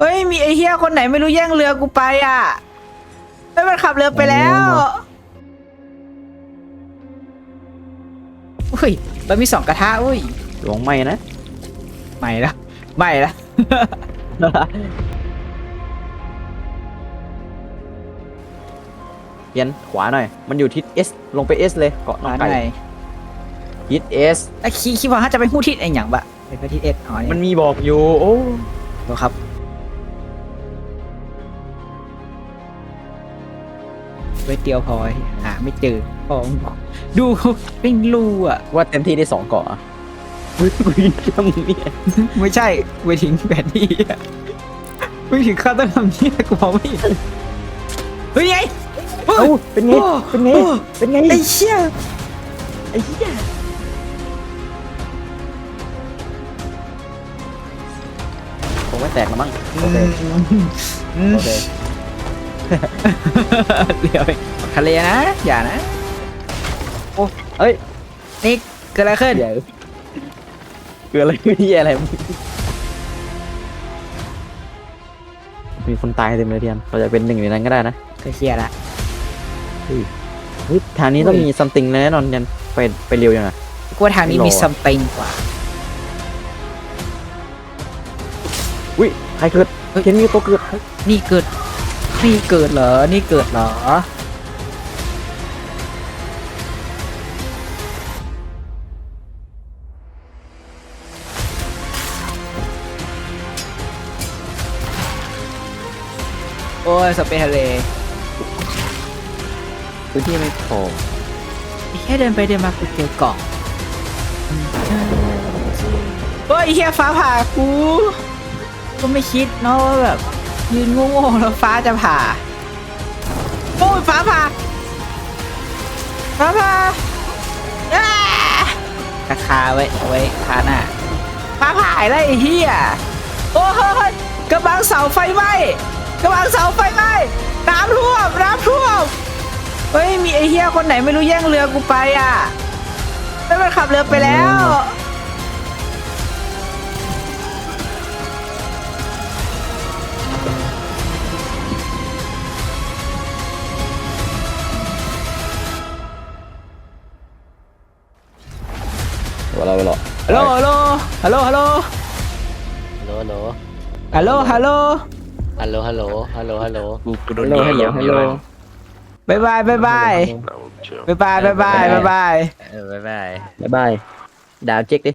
เฮ้ยมีไอ้เฮียคนไหนไม่รู้แย่งเรือกูไปอะไม่มันขับเรือไปแล้วอุ้ยเรามีสองกระทะอุ้ยหลวงไม่นะไม่ละไม่ละเพียนขวาหน่อย มันอยู่ทิศ S ลงไป S เลยเกาะน้องมาไก่ไหนทิศ S ไอ้คีคิดว่าเขาจะไปพูดทิศไอ้หยังบะไปไปทิศเอ็ดอ๋อมันมีบอกอยู่โอ้ดูครับ ไว้เตียวพอหาไม่เจอพอดูเป็นรูอะว่าเต็มที่ได้สองเกาะอะเฮ้ยกูยิงจำเนี่ยไม่ใช่ไปถึงแผนที่อะไม่ถึงข้าต้องทำเนี่ยกูมองไม่เห็นเฮ้ยไงเฮ้เอ้ายเป็นไงโอ้เป็นไงโอ้เป็นไงไอ้เชี่ยไอ้เหี้ยคงไม่แตกแล้วมั้งโอเคอืมโอเค เดี๋ยวทะเลนะ อย่านะเอ้ย นี่เกิดอะไรขึ้นเดี๋ยวคืออะไรไม่เหี้ยอะไรมึงมีคนตายเต็มเลยเทียนเราจะเป็นหนึ่งในนั้นก็ได้นะก็เชี่ยละเฮ้ยทางนี้ต้องอุ้ยมีซัมติงแน่นอนเทียนไปไปเร็วยังไงกูว่าทางนี้มีรอซัมติงกว่าอุ้ยใครเกิดเทียนมีตัวเกิดนี่เกิด นี่เกิดเหรอ นี่เกิดเหรอ โอ้ย สเปนทะเลพื้นที่ไม่พอแค่เดินไปเดินมากูเจอกล่องเฮ้ยเฮียฟ้าผ่ากู ก็ไม่คิดเนาะว่าแบบ ยืนโง่ๆแล้วฟ้าจะผ่าโอ้ยฟ้าผ่าฟ้าผ่าอ้ากระคาไว้เอาไว้คาหน้าฟ้าผ่าอะไรไอ้เฮียโอ้ยกระบังเสาไฟไหม้กระบังเสาไฟไหม้น้ำท่วมน้ำท่วมเฮ้ยมีไอ้เฮียคนไหนไม่รู้แย่งเรือกูไปอะไม่มันขับเรือไปแล้ว Hello, hello. Hello, hello. Hello, hello. Hello, hello. Hello, hello. Hello, hello. Hello, hello. Hello, hello, hello. Bye bye, bye bye. Bye bye, bye bye, bye bye. Bye bye. Bye bye. Đào chết đi.